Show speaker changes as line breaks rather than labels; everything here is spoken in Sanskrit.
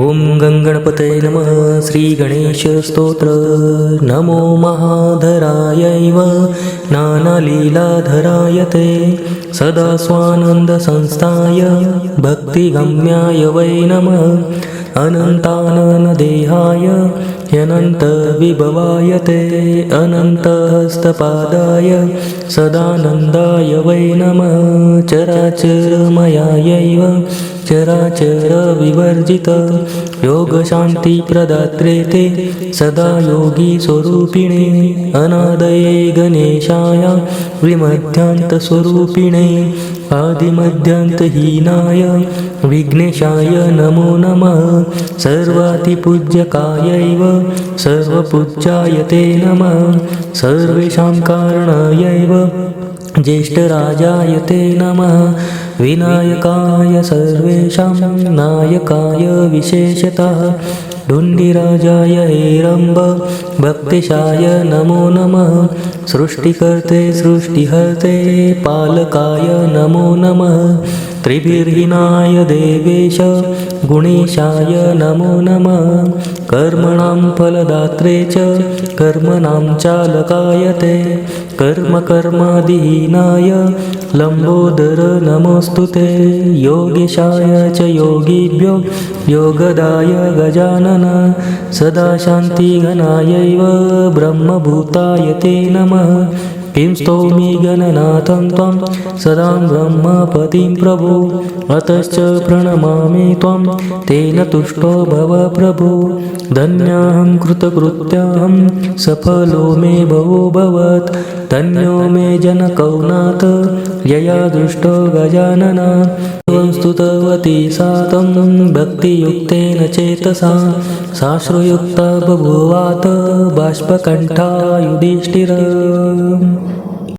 ॐ गङ्गणपते नमः श्रीगणेशस्तोत्र। नमो महाधरायैव नानालीलाधराय ते। सदा स्वानन्दसंस्थाय भक्तिगम्याय वै नमः। अनन्ताननदेहाय ह्यनन्तविभवाय ते अनन्तहस्तपादाय सदानन्दाय वै नमः। चराचरमयायैव चराचरविवर्जित। योगशान्तिप्रदात्रे ते सदा योगीस्वरूपिणे अनादये गणेशाय विमध्यान्तस्वरूपिणे आदिमध्यान्तहीनाय विघ्नेशाय नमो नमः। सर्वातिपूज्यकायैव सर्वपूज्याय ते नमः। सर्वेषां कारणायैव ज्येष्ठराजाय ते नमः। विनायकाय सर्वेषां नायकाय विशेषतः। डुण्डिराजाय हेरम्ब भक्तिशाय नमो नमः। सृष्टिकर्ते सृष्टिहर्ते पालकाय नमो नमः त्रिभिर्हिनाय देवेश गुणेशाय नमो नमः। कर्मणां फलदात्रे च कर्मणां चालकाय ते। कर्मकर्मादीनाय लम्बोदर नमोऽस्तु ते। योगेशाय च योगीभ्यो योगदाय गजानन। सदा शान्तिघनायैव ब्रह्मभूताय ते नमः किं स्तौमि गणनाथं त्वं सदा ब्रह्मपतिं प्रभो। अतश्च प्रणमामि त्वं। तेन तुष्टो भव प्रभो। धन्याहं कृतकृत्याहं सफलो मे भवोऽभवत् धन्यो मे जनकौनाथ यया दृष्टो गजानना त्वं स्तुतवती सा तं भक्तियुक्तेन चेतसा। साश्रुयुक्ता बभूवात बाष्पकण्ठा युधिष्ठिर